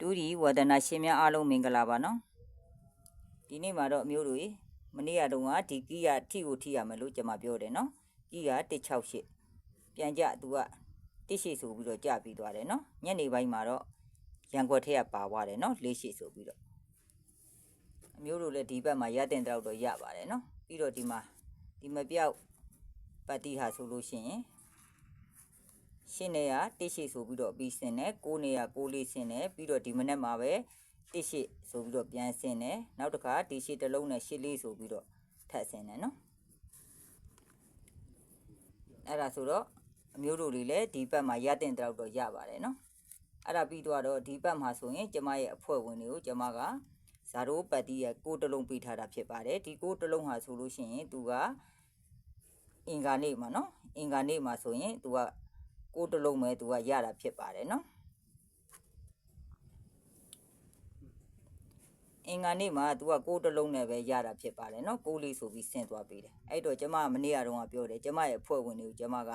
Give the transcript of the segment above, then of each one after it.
တူဒီဝဒနာရှင်များအားလုံးမင်္ဂလာပါနော်ဒီနေ့မှာတော့အမျိုးတို့ရေမနေ့ကတုန်းကဒီကီးရထိကိုထိရမယ်လို့ကျွန်မပြောတယ်နော်ကီးရ168ပြန်ကြသူကတစ်ရှိဆိုပြီးတော့ကြပြီးသွားတယ်နော်ညနေပိုင်းမှာတော့ရန်ခွက်ထက်ကပါသွားတယ်နော်လေးရှိဆိုပြီးတော့အမျိုးတို့လည်းဒီဘက်မှာရတဲ့တောက်တော့ရပါတယ်နော်ပြီးတော့ဒီမှာဒီမပြောက်ပတ်တိဟာဆိုလို့ရှိရင် ရှင်းနေရတိရှိဆိုပြီးတော့ပြီးစင်တယ်ကိုနေရကိုလေးစင်တယ်ပြီးတော့ဒီမနေ့မှာပဲတိရှိဆိုပြီးတော့ပြန်စင်တယ်နောက်တစ်ခါဒီရှိတစ်လုံးနဲ့ရှစ်လေးဆိုပြီးတော့ထပ်စင်တယ်နော်အဲ့ဒါဆိုတော့အမျိုးတို့တွေလည်းဒီဘက်မှာရတဲ့တောက်တော့ရပါတယ်နော်အဲ့ဒါပြီးတော့ဒီဘက်မှာဆိုရင်ကျမရဲ့အဖွဲ့ဝင်တွေကိုကျမကဇာရိုးပတ်တီးရဲ့ကိုတစ်လုံးပေးထားတာဖြစ်ပါတယ်ဒီကိုတစ်လုံးဟာဆိုလို့ရှိရင်သူကအင်္ဂါနေ့မှာနော်အင်္ဂါနေ့မှာဆိုရင်သူက ကိုယ်တစ်လုံးပဲသူကရတာဖြစ်ပါတယ်နော်အင်္ဂါနေ့မှာသူကကိုယ်တစ်လုံးနဲ့ပဲရတာဖြစ်ပါတယ်နော်ကိုယ်လေးဆိုပြီးဆင်းသွားပေးတယ်အဲ့တော့ကျမမနေ့ကတော့ပြောတယ်ကျမရဲ့အဖွဲ့ဝင်တွေကိုကျမက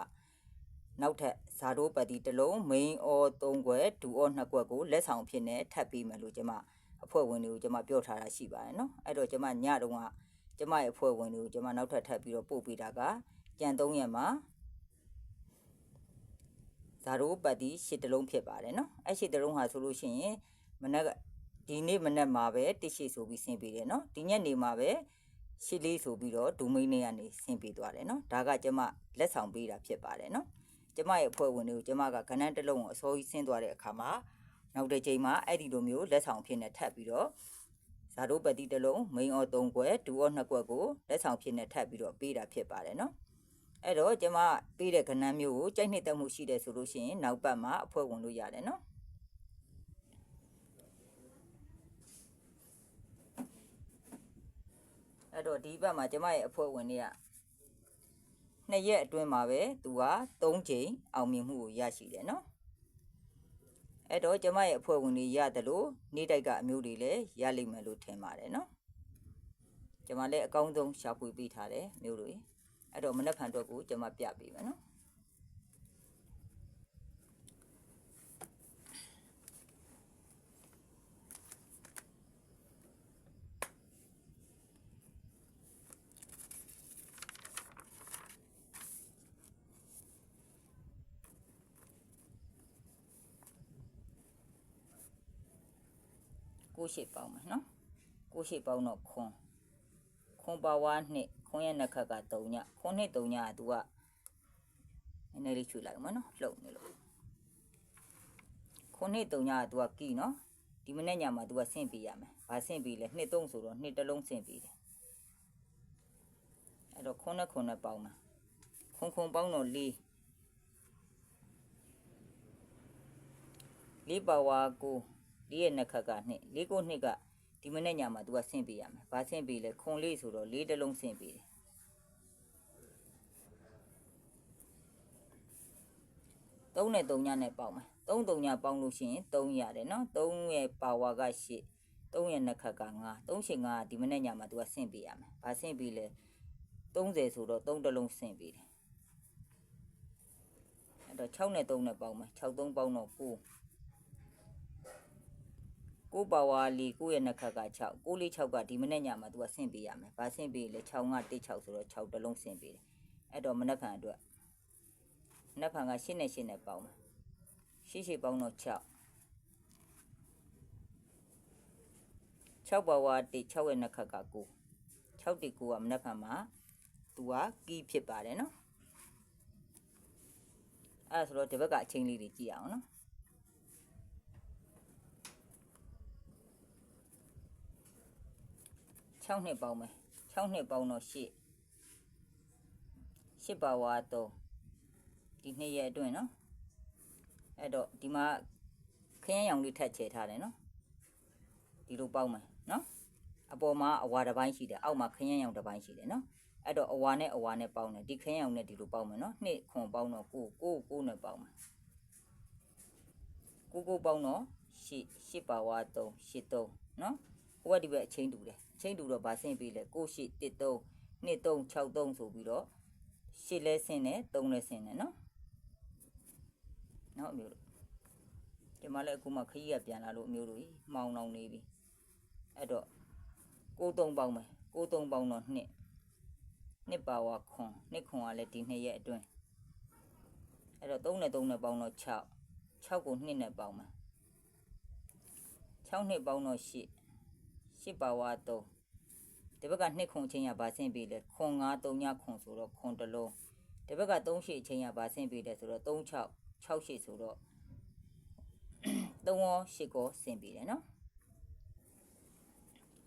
နောက်ထပ်ဇာတိုးပတ်တီတစ်လုံး main or 3ခွက်ဒူ or 2ခွက်ကိုလက်ဆောင်ဖြစ်နေထပ်ပြီးမယ်လို့ကျမအဖွဲ့ဝင်တွေကိုကျမပြောထားတာရှိပါတယ်နော်အဲ့တော့ကျမညတုန်းကကျမရဲ့အဖွဲ့ဝင်တွေကိုကျမနောက်ထပ်ထပ်ပြီးတော့ပို့ပေးတာကကြံ3ရက်မှာ ဇာရိုးပတ်တီရှစ်တလုံးဖြစ်ပါတယ်နော်အဲ့ရှစ်တလုံးဟာဆိုလို့ရှိရင်မနက်ကဒီနေ့မနက်မှာပဲတစ်ရှိဆိုပြီးဆင်းပေးတယ်နော်ဒီညနေမှာပဲရှစ်လေးဆိုပြီးတော့ဒူမိန်းလေးကနေဆင်းပေးသွားတယ်နော်ဒါကကျမလက်ဆောင်ပေးတာဖြစ်ပါတယ်နော်ကျမရဲ့အဖွဲ့ဝင်တွေကိုကျမကကဏ္ဍတစ်လုံးကိုအစိုးရဆင်းသွားတဲ့အခါမှာနောက်တစ်ချိန်မှာအဲ့ဒီလိုမျိုးလက်ဆောင်ဖြစ်နေထပ်ပြီးတော့ဇာတို့ပတိတစ်လုံးမိန်အော်၃ခွက်ဒူအော်၂ခွက်ကိုလက်ဆောင်ဖြစ်နေထပ်ပြီးတော့ပေးတာဖြစ်ပါတယ်နော် အဲ့တော့ကျမပေးတဲ့ကဏ္ဍမျိုးကိုကြိုက်နှစ်သက်မှုရှိတယ်ဆိုလို့ရှိရင်နောက်ပတ်မှာအဖွဲ့ဝင်လို့ရတယ်နော်အဲ့တော့ဒီဘက်မှာကျမရဲ့အဖွဲ့ဝင်တွေကနှစ်ရက်အတွင်းမှာပဲသူက3ချိန်အောင်မြင်မှုကိုရရှိတယ်နော်အဲ့တော့ကျမရဲ့အဖွဲ့ဝင်တွေရတယ်လို့နေ့တိုက်ကအမျိုးတွေလည်းရလိမ့်မယ်လို့ထင်ပါတယ်နော်ကျမလည်းအကောင်းဆုံးရှာဖွေပေးထားတယ်မျိုးတွေ အဲ့တော့မနက်ဖြန်အတွက်ကိုကျမပြပေးမယ်နော်ကိုရှိပေါင်းမယ်နော်ကိုရှိပေါင်းတော့ခွန်ခွန်ပါဝါနှစ် ခွန်ရဲ့နှစ်ခက်က3ညခွန်နှစ်3ညက तू ကနည်းနည်းလေးချွေလိုက်မှာနော်လှုပ်နေလို့ခွန်နှစ်3ညက तू ကကီနော်ဒီမနေ့ညမှာ तू ကဆင့်ပေးရမယ်ဘာဆင့်ပေးလဲနှစ်3ဆိုတော့နှစ်တစ်လုံးဆင့်ပေးတယ်အဲ့တော့ခွန်နဲ့ခွန်နဲ့ပေါင်းမှာခွန်ခွန်ပေါင်းတော့4လေးပါဝါကိုလေးရဲ့နှစ်ခက်ကနှစ်လေးကိုနှစ်က ဒီမနေ့ညမှာ तू ကဆင့်ပေးရမယ်ဘာဆင့်ပေးလဲခွန်လေးဆိုတော့လေးတစ်လုံးဆင့်ပေးတယ်3နဲ့3ညနဲ့ပေါင်းမယ်3 3ညပေါင်းလို့ရှိရင်3ရတယ်နော်3ရဲ့ပါဝါက8 3ရဲ့နှစ်ခက်က9 3ရှင်9ကဒီမနေ့ညမှာ तू ကဆင့်ပေးရမယ်ဘာဆင့်ပေးလဲ30ဆိုတော့3တစ်လုံးဆင့်ပေးတယ်အဲ့တော့6နဲ့3နဲ့ပေါင်းမယ်6 3ပေါင်းတော့9 ကိုပါဝါလီကိုရဲ့နှစ်ခက်က6ကိုလေး6ကဒီမနေ့ညမှာ तू ကဆင့်ပေးရမယ်။ဘာဆင့်ပေးလဲ6က1 6ဆိုတော့6တလုံးဆင့်ပေးတယ်။အဲ့တော့မနက်ဖြန်အတွက်မနက်ဖြန်က8နဲ့8နဲ့ပေါင်းမယ်။8 8ပေါင်းတော့6 6ပါဝါ1 6ရဲ့နှစ်ခက်က9 6တိ9ကမနက်ဖြန်မှာ तू ကကီးဖြစ်ပါတယ်နော်။အဲ့ဒါဆိုတော့ဒီဘက်ကအချင်းလေးတွေကြည့်အောင်နော်။ 6နှစ်ပေါင်းမယ်6နှစ်ပေါင်းတော့8 8ပါဝါ3ဒီနှစ်ရက်အတွင်းနော်အဲ့တော့ဒီမှာခရမ်းရောင်လေးထပ်ချေထားတယ်နော်ဒီလိုပေါင်းမယ်နော်အပေါ်မှာအဝါတစ်ပိုင်းရှိတယ်အောက်မှာခရမ်းရောင်တစ်ပိုင်းရှိတယ်နော်အဲ့တော့အဝါနဲ့အဝါနဲ့ပေါင်းတယ်ဒီခရမ်းရောင်နဲ့ဒီလိုပေါင်းမယ်နော်နှစ်ခွန်ပေါင်းတော့ကိုကိုကိုနဲ့ပေါင်းမယ်ကိုကိုပေါင်းတော့8 8ပါဝါ3 8 3နော်ဟိုကဒီဘက်အချင်းတူတယ် ချိန်တူတော့ဗာဆင်းပေးလဲကိုရှိ1 3 2 3 6 3ဆိုပြီးတော့ရှစ်လဲဆင်းတယ်3လဲဆင်းတယ်နော်နော်အမျိုးတို့ဒီမှာလည်းအခုမှခကြီးကပြန်လာလို့အမျိုးတို့ကြီးမှောင်လောင်နေပြီအဲ့တော့ကိုသုံးပေါင်းမယ်ကိုသုံးပေါင်းတော့နှစ်နှစ်ပါဝါခွန်နှစ်ခွန်ကလည်းဒီနှစ်ရက်အတွင်းအဲ့တော့3နဲ့3နဲ့ပေါင်းတော့6 6ကို2နဲ့ပေါင်းမယ်6နှစ်ပေါင်းတော့8 8ပါဝါ3 ဒီဘက်ကနှစ်ခွန်ချင်းရပါဆင်းပြီလေခွန်9 3ညခွန်ဆိုတော့ခွန်တစ်လုံးဒီဘက်က3ရှစ်ချင်းရပါဆင်းပြီလေဆိုတော့3 6 6ရှစ်ဆိုတော့3ရော8ကိုဆင်းပြီလေနော်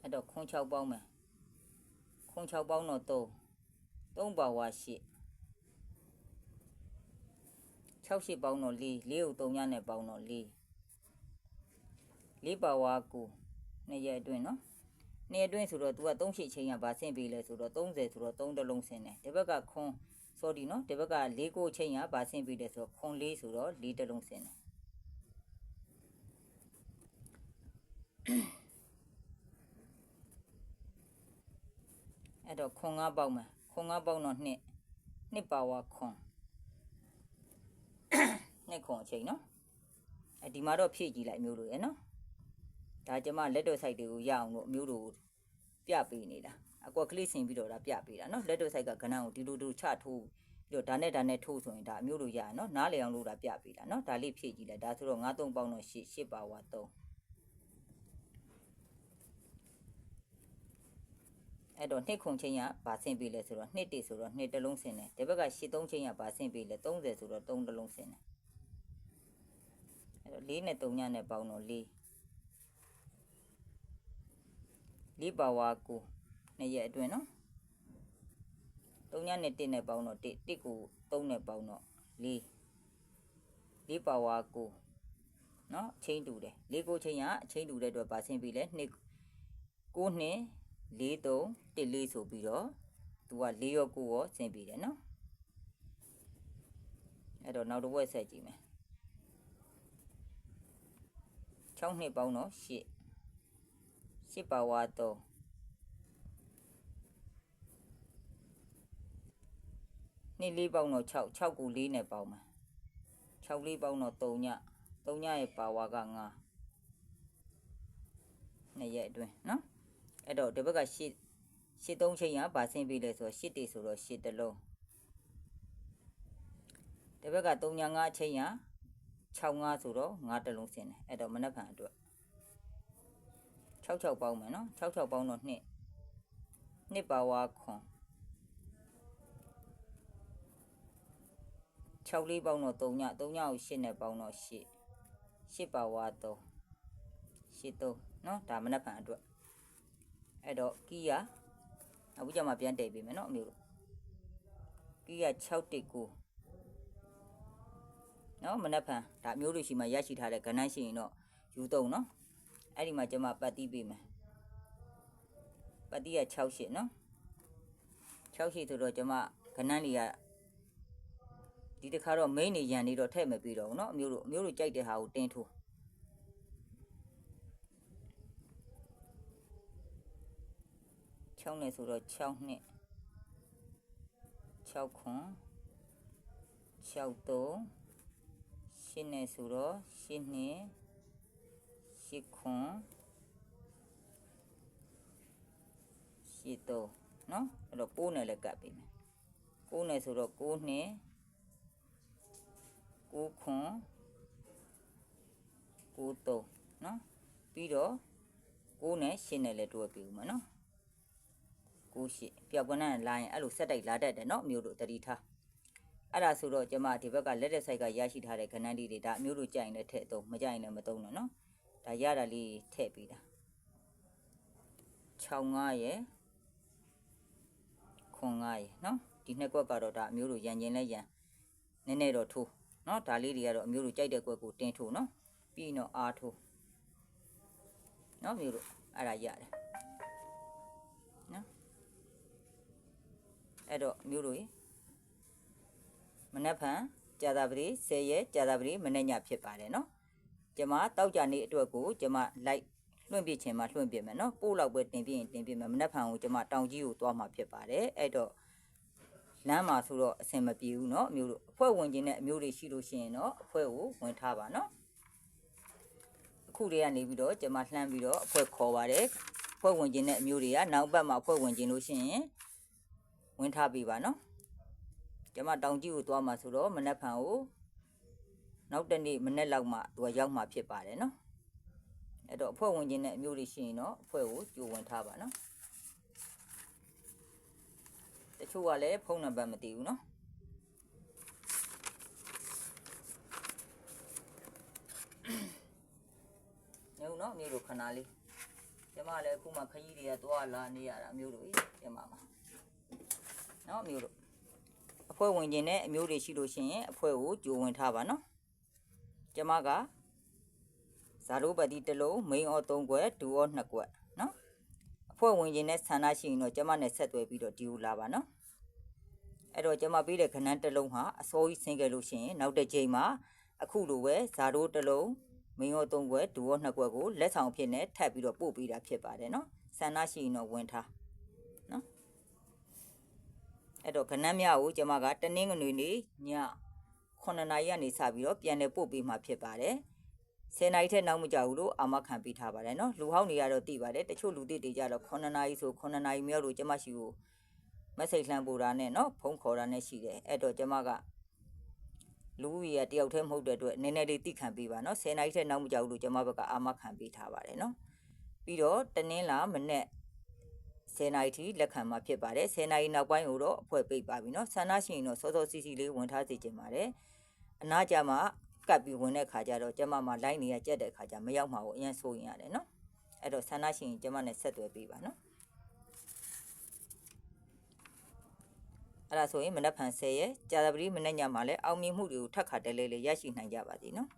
အဲ့တော့ခွန်6ပေါင်းမယ်ခွန်6ပေါင်းတော့3 3ပါဝါ8 6ရှစ်ပေါင်းတော့4 4ကို3ညနဲ့ပေါင်းတော့4 4ပါဝါ9နှစ်ရက်အတွင်းနော် နှစ်ရက်အတွင်းဆိုတော့ तू က3ရှစ်ချင်းကဗာဆင့်ပေးလဲဆိုတော့30ဆိုတော့3တလုံးဆင်းတယ်ဒီဘက်ကခွန် sorry နော်ဒီဘက်က4ကိုချင်းကဗာဆင့်ပေးတယ်ဆိုတော့ခွန်4ဆိုတော့4တလုံးဆင်းတယ်အဲ့တော့ခွန်၅ပေါက်မယ်ခွန်၅ပေါက်တော့နှစ်နှစ်ပါဝါခွန်နှစ်ခွန်အချိန်နော်အဲဒီမှာတော့ဖြည့်ကြည့်လိုက်မျိုးလိုရယ်နော် ဒါကျမလက်တော့ site တွေကိုရအောင်လို့အမျိုးတို့ပြပေးနေတာအကွက်ကလေးဆင်ပြီးတော့ဒါပြပေးတာနော်လက်တော့ site ကကဏ္ဍကိုဒီလိုလိုချထိုးပြီးတော့ဒါနဲ့ဒါနဲ့ထိုးဆိုရင်ဒါအမျိုးတို့ရရနော်နားလေအောင်လို့ဒါပြပေးတာနော်ဒါလေးဖြည့်ကြည့်လိုက်ဒါဆိုတော့9 3ပေါင်းတော့8 8ပါဝါ3အဲ့တော့နှစ်ခုချင်းရဗာဆင်းပေးလဲဆိုတော့နှစ်တိဆိုတော့နှစ်တစ်လုံးဆင်းတယ်ဒီဘက်ကရှစ်သုံးချင်းရဗာဆင်းပေးလဲ30ဆိုတော့3တစ်လုံးဆင်းတယ်အဲ့တော့4နဲ့3ညနဲ့ပေါင်းတော့4 4ပါဝါကိုနှစ်ရက်အတွင်းနော်3ညနဲ့1နဲ့ပေါင်းတော့1 1ကို3နဲ့ပေါင်းတော့4 4ပါဝါကိုနော်အချင်းတူတယ်4ကိုချင်းရအချင်းတူတဲ့အတွက်ဗာဆင်းပေးလဲ2 9နှစ်4 3 1 4ဆိုပြီးတော့သူက4ရော9ရောဆင်းပြီးတယ်နော်အဲ့တော့နောက်တစ်ဝက်ဆက်ကြည့်မယ်6နှစ်ပေါင်းတော့8 8ပါဝါ3နှစ်လေးပေါင်းတော့6 6ကို4နဲ့ပေါင်းမယ်6လေးပေါင်းတော့3ည3ညရဲ့ပါဝါက9နှစ်ရက်အတွင်းနော်အဲ့တော့ဒီဘက်ကရှစ်ရှစ်သုံးချိန်ရဗာဆင်းပေးလဲဆိုတော့ရှစ်တေဆိုတော့ရှစ်တလုံးဒီဘက်က3ည5ချိန်ရ6 5ဆိုတော့5တလုံးဆင်းတယ်အဲ့တော့မနှက်ဖန်အတွက် 6 6ပေါင်းမယ်နော်6 6ပေါင်းတော့2နှစ်ပါဝါခွန်6လေးပေါင်းတော့3ည3ညကို8နဲ့ပေါင်းတော့8 8ပါဝါ3 8 3เนาะဒါမနှက်ဖန်အတွက်အဲ့တော့ကီးရအခုကျမှပြန်တည်ပေးမယ်เนาะအမျိုးတို့ကီးရ6တိတ်ကိုเนาะမနှက်ဖန်ဒါအမျိုးတို့ရှိမှရရှိထားတဲ့ကဏ္ဍရှိရင်တော့ယူသုံးเนาะ အဲ့ဒီမှာကျမပတ်တိပေးမယ်ပတ်တိက6ရှစ်เนาะ6ရှစ်ဆိုတော့ကျမကဏ္ဍလေးကဒီတစ်ခါတော့ main နေရန်နေတော့ထည့်မပြီးတော့ဘူးเนาะအမျိုးတို့အမျိုးတို့ကြိုက်တဲ့ဟာကိုတင်းထိုး6နဲ့ဆိုတော့6နှစ်6ခွန်6 3 8နဲ့ဆိုတော့8နှ ရှစ်ခွန်ရှစ်တော့နော်အဲ့တော့ကိုးနဲ့လည်းကပ်ပေးမယ်ကိုးနဲ့ဆိုတော့ကိုးနှစ်ကိုးခွန်ကိုးတော့နော်ပြီးတော့ကိုးနဲ့ရှစ်နဲ့လည်းတွဲပေးဦးမယ်နော်ကိုးရှစ်ပြောက်ကနန်းလာရင်အဲ့လိုဆက်တိုက်လာတတ်တယ်နော်မျိုးတို့တတိထားအဲ့ဒါဆိုတော့ကျမဒီဘက်ကလက်လက်ဆိုင်ကရရှိထားတဲ့ခဏန်းဒီတွေဒါအမျိုးတို့ကြိုင်တဲ့ထည့်တော့မကြိုင်လည်းမသုံးတော့နော် ဒါရတာလေးထည့်ပြီးတာ65ရယ်ခွန်9ရယ်เนาะဒီနှစ်ကွက်ကတော့ဒါအမျိုးတို့ရန်ကျင်လဲရန်နည်းနည်းတော့ထိုးเนาะဒါလေးတွေကတော့အမျိုးတို့ကြိုက်တဲ့ကွက်ကိုတင်းထိုးเนาะပြီးတော့အားထိုးเนาะမျိုးတို့အဲ့ဒါရတယ်အဲ့တော့မျိုးတို့မနက်ဖြန်ကြာသပတေး10ရက်ကြာသပတေးမနေ့ညဖြစ်ပါတယ်နော် ကျမတောက်ကြနေအတွက်ကိုကျမ light လွှင့်ပြချင်မှလွှင့်ပြမယ်နော်ပို့လောက်ပဲတင်ပြရင်တင်ပြမယ်မနက်ဖြန်ကိုကျမတောင်ကြီးကိုသွားမှာဖြစ်ပါတယ်အဲ့တော့လမ်းမှာဆိုတော့အဆင်မပြေဘူးနော်အမျိုးတို့အဖွဲ့ဝင်ချင်းနဲ့အမျိုးတွေရှိလို့ရှိရင်တော့အဖွဲ့ကိုဝင်ထားပါနော်အခုတည်းကနေပြီးတော့ကျမလှမ်းပြီးတော့အဖွဲ့ခေါ်ပါတယ်အဖွဲ့ဝင်ချင်းနဲ့အမျိုးတွေကနောက်ပတ်မှာအဖွဲ့ဝင်ချင်းလို့ရှိရင်ဝင်ထားပြီပါနော်ကျမတောင်ကြီးကိုသွားမှာဆိုတော့မနက်ဖြန်ကို နောက်တနေ့မနေ့လောက်မှသူကရောက်မှာဖြစ်ပါတယ်နော်အဲ့တော့အဖွဲဝင်ခြင်းတဲ့အမျိုးတွေရှိရင်တော့အဖွဲကိုကြိုဝင်ထားပါနော်တချို့ကလည်းဖုန်းနံပါတ်မသိဘူးနော်နေဦးနော်မျိုးတို့ခဏလေးကျမလည်းအခုမှခကြီးတွေကသွားလာနေရတာမျိုးတို့ကြီးကျမမှာနော်မျိုးတို့အဖွဲဝင်ခြင်းနဲ့အမျိုးတွေရှိလို့ရှိရင်အဖွဲကိုကြိုဝင်ထားပါနော် ကျမကဇာရိုးပတိတစ်လုံးမိန်အော၃ခွက်ဒူအော၂ခွက်နော်အဖွဲဝင်ခြင်းနဲ့ဆန္ဒရှိရင်တော့ကျမနဲ့ဆက်သွယ်ပြီးတော့ဒီကိုလာပါနော်အဲ့တော့ကျမပေးတဲ့ခဏန်းတစ်လုံးဟာအစိုးကြီးဆင်းခဲ့လို့ရှိရင်နောက်တစ်ချိန်မှာအခုလိုပဲဇာရိုးတစ်လုံးမင်းရောသုံးခွက်ဒူရောနှစ်ခွက်ကိုလက်ဆောင်ဖြစ်နေထပ်ပြီးတော့ပို့ပေးတာဖြစ်ပါတယ်နော်ဆန္ဒရှိရင်တော့ဝင်ထားနော်အဲ့တော့ခဏန်းမြကိုကျွန်မကတနင်္ဂနွေနေ့ည 9နာရီကနေစပြီးတော့ပြန်လည်ပို့ပေးမှာဖြစ်ပါတယ်10နာရီထက်နောက်မကြဘူးလို့အာမခံပေးထားပါတယ်နော်လူဟောင်းတွေကတော့သိပါတယ်တချို့လူသိတွေကြတော့9နာရီဆို9နာရီမြောက်လို့ကျွန်မရှိကိုမက်ဆေ့လှမ်းပို့တာနဲ့နော်ဖုန်းခေါ်တာနဲ့ရှိတယ်အဲ့တော့ကျွန်မကလူဦးရေကတယောက်တည်းမဟုတ်တဲ့အတွက်နည်းနည်းလေးတိခံပေးပါနော်10နာရီထက်နောက်မကြောက်ဘူးလို့ကျွန်မဘက်ကအာမခံပေးထားပါတယ်နော်ပြီးတော့တနင်္လာမနေ့10နာရီထိလက်ခံမှာဖြစ်ပါတယ်10နာရီနောက်ပိုင်းကိုတော့အဖွဲပိတ်ပါပြီနော်ဆန္ဒရှိရင်တော့စောစောစီစီလေးဝင်ထားစေချင်ပါတယ် အနာကြမှာကပ်ပြီးဝင်တဲ့ခါကျတော့ကျမမှာ line နေရကြက်တဲ့ခါကျမရောက်မှာကိုအရင်စိုးရင်ရတယ်နော်အဲ့တော့ဆန္ဒရှိရင်ကျမနဲ့ဆက်သွယ်ပေးပါနော်အဲ့ဒါဆိုရင်မနက်ဖြန်10ရက်ကြာသပတေးမနေ့ညမှာလည်းအောင်မြင်မှုတွေကိုထပ်ခါတလဲလဲရရှိနိုင်ကြပါသည်နော်